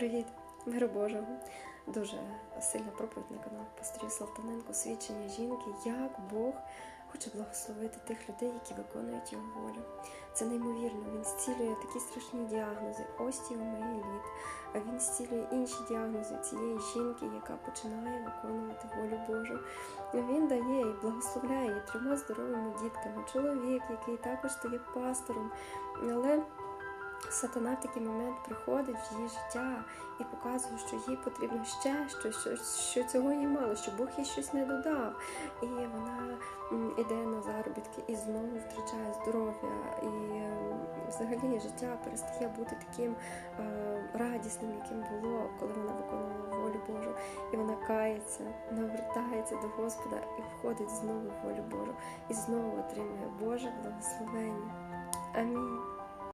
Привіт, миру Божого. Дуже сильна проповідь на канал Пасторів Салтаненко, свідчення жінки, як Бог хоче благословити тих людей, які виконують його волю. Це неймовірно. Він зцілює такі страшні діагнози, остіоміеліт, а він зцілює інші діагнози цієї жінки, яка починає виконувати волю Божу. Він дає і благословляє її трьома здоровими дітками. Чоловік, який також стає пастором, але Сатана в такий момент приходить в її життя і показує, що їй потрібно ще щось, що, що цього їй мало, що Бог їй щось не додав. І вона м, іде на заробітки і знову втрачає здоров'я. І взагалі життя перестає бути таким е, радісним, яким було, коли вона виконувала волю Божу. І вона кається, навертається до Господа і входить знову в волю Божу, і знову отримує Боже благословення. Амінь.